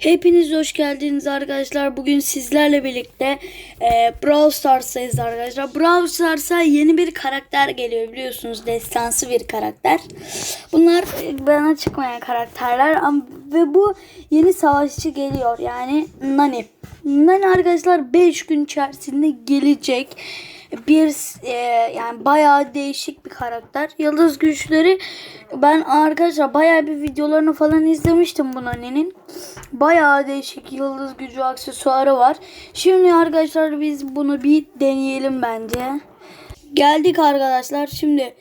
Hepiniz hoş geldiniz arkadaşlar. Bugün sizlerle birlikte e, Brawl Stars'tayız arkadaşlar. Brawl Stars'a yeni bir karakter geliyor biliyorsunuz. Destansı bir karakter. Bunlar e, bana çıkmayan karakterler ve bu yeni savaşçı geliyor. Yani Nani. Nani arkadaşlar 5 gün içerisinde gelecek. Bir e, yani bayağı değişik bir karakter. Yıldız güçleri ben arkadaşlar bayağı bir videolarını falan izlemiştim bu Nani'nin. Bayağı değişik yıldız gücü aksesuarı var. Şimdi arkadaşlar biz bunu bir deneyelim bence. Geldik arkadaşlar. Şimdi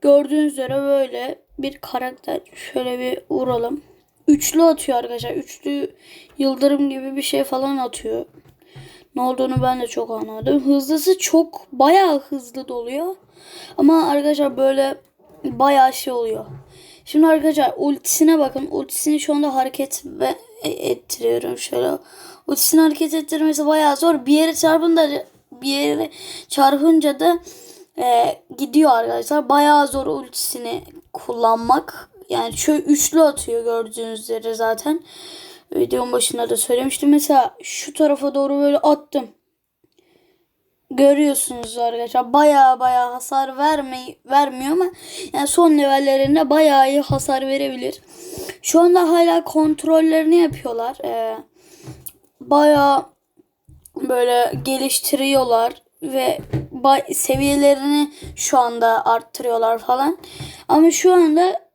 gördüğünüz üzere böyle bir karakter. Şöyle bir vuralım. Üçlü atıyor arkadaşlar. Üçlü yıldırım gibi bir şey falan atıyor. Ne olduğunu ben de çok anladım. Hızlısı çok bayağı hızlı doluyor. Ama arkadaşlar böyle bayağı şey oluyor. Şimdi arkadaşlar ultisine bakın. Ultisini şu anda hareket ve ettiriyorum şöyle. Ultisini hareket ettirmesi bayağı zor. Bir yere çarpınca bir yere çarpınca da e, gidiyor arkadaşlar. Bayağı zor ultisini kullanmak. Yani şöyle üçlü atıyor gördüğünüz üzere zaten. Videonun başında da söylemiştim. Mesela şu tarafa doğru böyle attım. Görüyorsunuz arkadaşlar. Baya baya hasar vermeyi vermiyor ama yani son levellerinde bayağı iyi hasar verebilir. Şu anda hala kontrollerini yapıyorlar. Ee, bayağı böyle geliştiriyorlar ve seviyelerini şu anda arttırıyorlar falan. Ama şu anda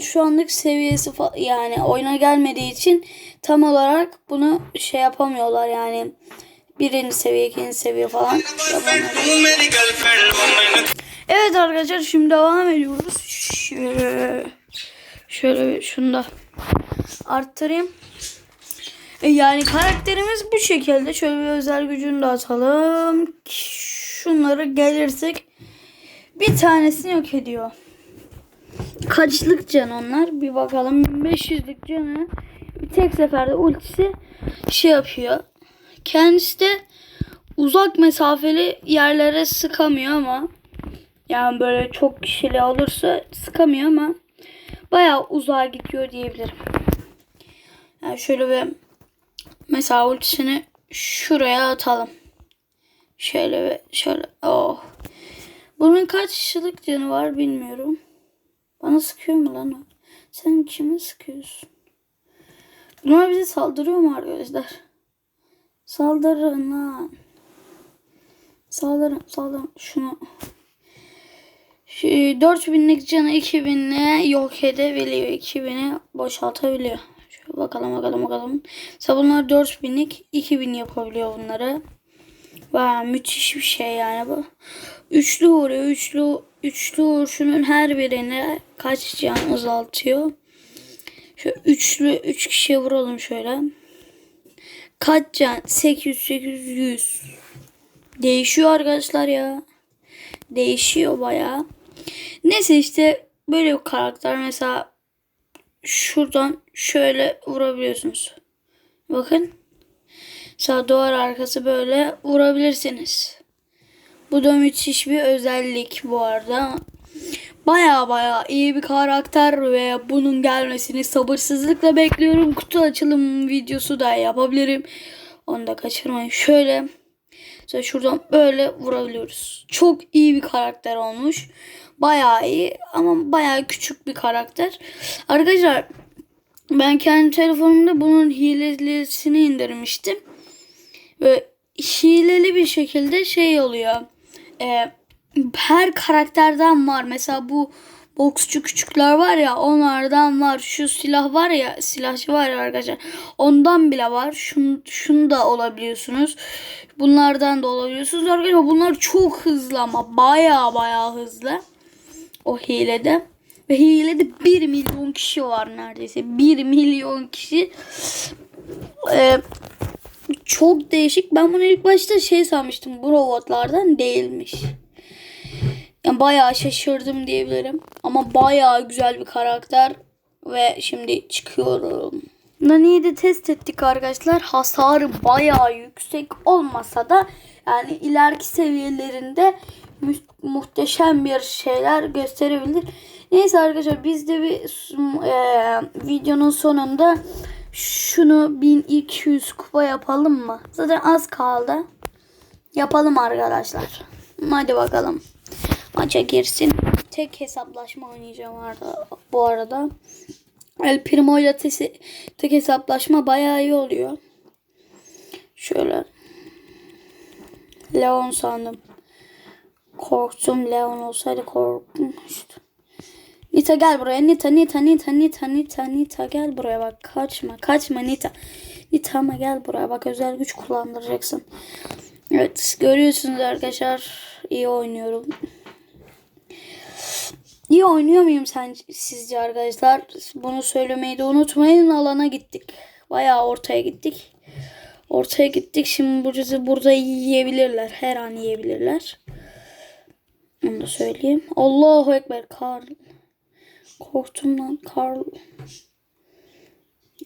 şu anlık seviyesi yani oyuna gelmediği için tam olarak bunu şey yapamıyorlar yani birinci seviye ikinci seviye falan. Evet arkadaşlar şimdi devam ediyoruz. Şöyle, şöyle şunu da arttırayım. E, Yani karakterimiz bu şekilde. Şöyle bir özel gücünü de atalım. Şunları gelirsek bir tanesini yok ediyor. Kaçlık can onlar? Bir bakalım. 1500'lük canı bir tek seferde ultisi şey yapıyor. Kendisi de uzak mesafeli yerlere sıkamıyor ama yani böyle çok kişili olursa sıkamıyor ama bayağı uzağa gidiyor diyebilirim. Yani şöyle bir mesela ultisini şuraya atalım. Şöyle ve şöyle. Oh. Bunun kaç kişilik canı var bilmiyorum. Bana sıkıyor mu lan o? Sen kime sıkıyorsun? Bunlar bize saldırıyor mu arkadaşlar? Saldırın lan. Saldırın saldırın. Şunu. Şu 4000'lik canı 2000'le yok edebiliyor. 2000'i boşaltabiliyor. Şöyle bakalım bakalım bakalım. Mesela bunlar 4000'lik 2000 yapabiliyor bunları. Baya müthiş bir şey yani bu. Üçlü vuruyor. Üçlü üçlü vuruşunun her birine kaç can azaltıyor. Şu üçlü üç kişiye vuralım şöyle. Kaç can? 800 800 100. Değişiyor arkadaşlar ya. Değişiyor baya. Neyse işte böyle bir karakter mesela şuradan şöyle vurabiliyorsunuz. Bakın. Sağ duvar arkası böyle vurabilirsiniz. Bu da müthiş bir özellik bu arada. Baya baya iyi bir karakter ve bunun gelmesini sabırsızlıkla bekliyorum. Kutu açılım videosu da yapabilirim. Onu da kaçırmayın. Şöyle mesela şuradan böyle vurabiliyoruz. Çok iyi bir karakter olmuş. Baya iyi ama baya küçük bir karakter. Arkadaşlar ben kendi telefonumda bunun hilesini indirmiştim. Ve hileli bir şekilde şey oluyor. Ee, her karakterden var. Mesela bu boksçu küçükler var ya onlardan var. Şu silah var ya silahçı var ya arkadaşlar. Ondan bile var. Şunu, şunu da olabiliyorsunuz. Bunlardan da olabiliyorsunuz arkadaşlar. Bunlar çok hızlı ama baya baya hızlı. O hilede. Ve hilede 1 milyon kişi var neredeyse. 1 milyon kişi. Ee, çok değişik. Ben bunu ilk başta şey sanmıştım. Bu robotlardan değilmiş. Yani bayağı şaşırdım diyebilirim. Ama bayağı güzel bir karakter. Ve şimdi çıkıyorum. Nani'yi de test ettik arkadaşlar. Hasarı bayağı yüksek olmasa da yani ileriki seviyelerinde mu- muhteşem bir şeyler gösterebilir. Neyse arkadaşlar biz de bir e, videonun sonunda Şunu 1200 kupa yapalım mı? Zaten az kaldı. Yapalım arkadaşlar. Hadi bakalım. Maça girsin. Tek hesaplaşma oynayacağım arada, bu arada. El Primo ile tek hesaplaşma bayağı iyi oluyor. Şöyle. Leon sandım. Korktum Leon olsaydı korkmuştum. Nita gel buraya. Nita, Nita, Nita, Nita, Nita, Nita gel buraya bak. Kaçma, kaçma Nita. Nita ama gel buraya bak. Özel güç kullandıracaksın. Evet, görüyorsunuz arkadaşlar. iyi oynuyorum. İyi oynuyor muyum sen sizce arkadaşlar? Bunu söylemeyi de unutmayın. Alana gittik. Bayağı ortaya gittik. Ortaya gittik. Şimdi burada, burada yiyebilirler. Her an yiyebilirler. Onu da söyleyeyim. Allahu Ekber. Karl. Korktum lan. Karl.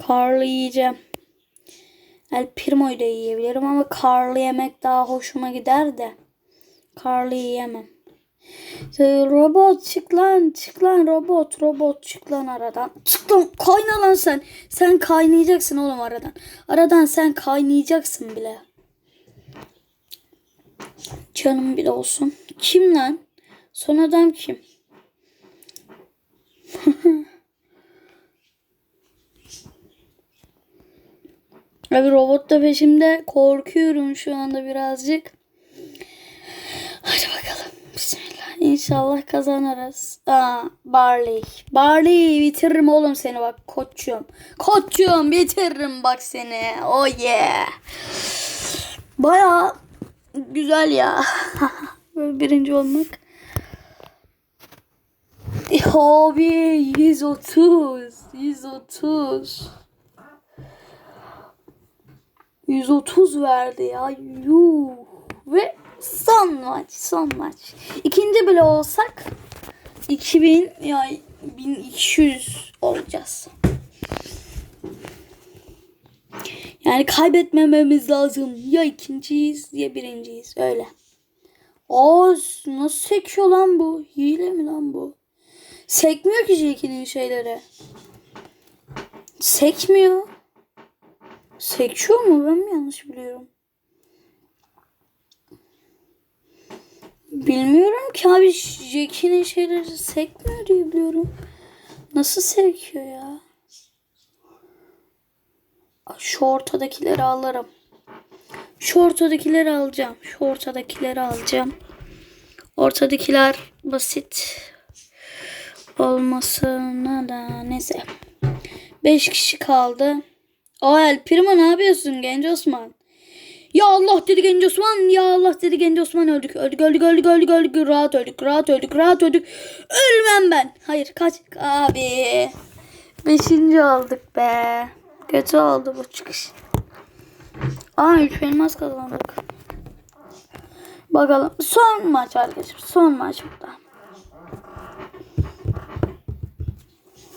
Karl'ı yiyeceğim. El Primo'yu da yiyebilirim ama Karl'ı yemek daha hoşuma gider de. Karl'ı yiyemem. Şey, Robot çık lan çık lan robot robot çık lan aradan. Çık lan kayna lan sen. Sen kaynayacaksın oğlum aradan. Aradan sen kaynayacaksın bile. Canım bir olsun. Kim lan? Son adam kim? Abi robot da peşimde. Korkuyorum şu anda birazcık. Hadi bakalım. Bismillah. İnşallah kazanırız. Aa, Barley. Barley bitiririm oğlum seni bak koçum. Koçum bitiririm bak seni. Oh yeah. Baya güzel ya. Böyle birinci olmak. Abi 130. 130. 130 verdi ya. Yuh. Ve son maç. Son maç. İkinci bile olsak 2000 ya 1200 olacağız. Yani kaybetmememiz lazım. Ya ikinciyiz ya birinciyiz. Öyle. Aa nasıl sekiyor lan bu? Hile mi lan bu? Sekmiyor ki Jackie'nin şeyleri. Sekmiyor. Sekiyor mu? Ben mi yanlış biliyorum? Bilmiyorum ki abi Jackie'nin şeyleri sekmiyor diye biliyorum. Nasıl sekiyor ya? Şu ortadakileri alırım. Şu ortadakileri alacağım. Şu ortadakileri alacağım. Ortadakiler basit olmasına da neyse. 5 kişi kaldı. Aa El ne yapıyorsun genç Osman? Ya Allah dedi genç Osman. Ya Allah dedi genç Osman öldük. Öldük öldük öldük öldük öldük. Rahat öldük rahat öldük rahat öldük. Ölmem ben. Hayır kaç. Abi. Beşinci olduk be. Kötü oldu bu çıkış. Aa 3 elmas kazandık. Bakalım. Son maç arkadaşlar. Son maç burada.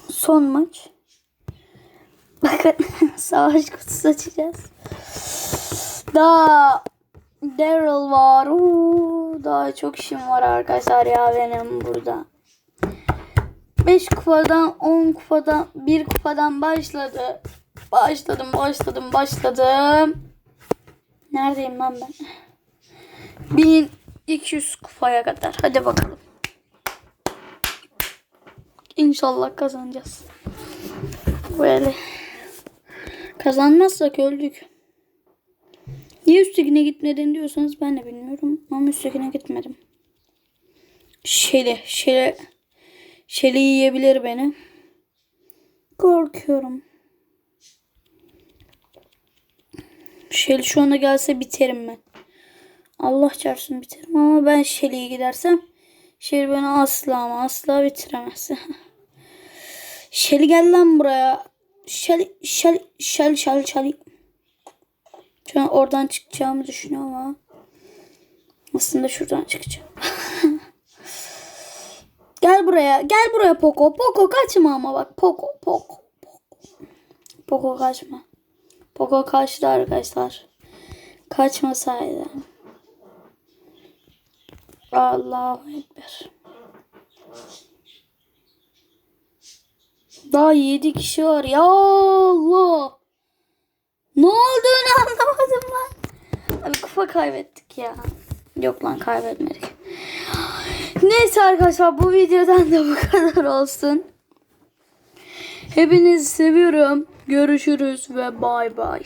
Son maç. Bakın savaş kutusu açacağız. Daha Daryl var. Uuu, daha çok işim var arkadaşlar ya benim burada. 5 kupadan 10 kupadan 1 kupadan başladı. Başladım başladım başladım. Neredeyim lan ben? 1200 kupaya kadar. Hadi bakalım. İnşallah kazanacağız. Böyle. Kazanmazsak öldük. Niye üsttekine gitmedin diyorsanız ben de bilmiyorum. Ama üsttekine gitmedim. Şeli, şeli, şeli yiyebilir beni. Korkuyorum. Şeli şu anda gelse biterim ben. Allah çarpsın biterim ama ben Şeli'ye gidersem Şeli beni asla ama asla bitiremez. Şeli gel lan buraya. Şeli, Şeli, Şeli, Şeli, Şeli. Şu an oradan çıkacağımı düşünüyorum ama aslında şuradan çıkacağım. gel buraya. Gel buraya Poco. Poco kaçma ama bak. Poco. Poco. Poco, Poco kaçma. Poco kaçtı arkadaşlar. Kaçmasaydı. Allahu Ekber. Daha yedi kişi var. Ya Allah. Ne olduğunu anlamadım lan. Abi kupa kaybettik ya. Yok lan kaybetmedik. Neyse arkadaşlar bu videodan da bu kadar olsun. Hepinizi seviyorum. Görüşürüz ve bay bay.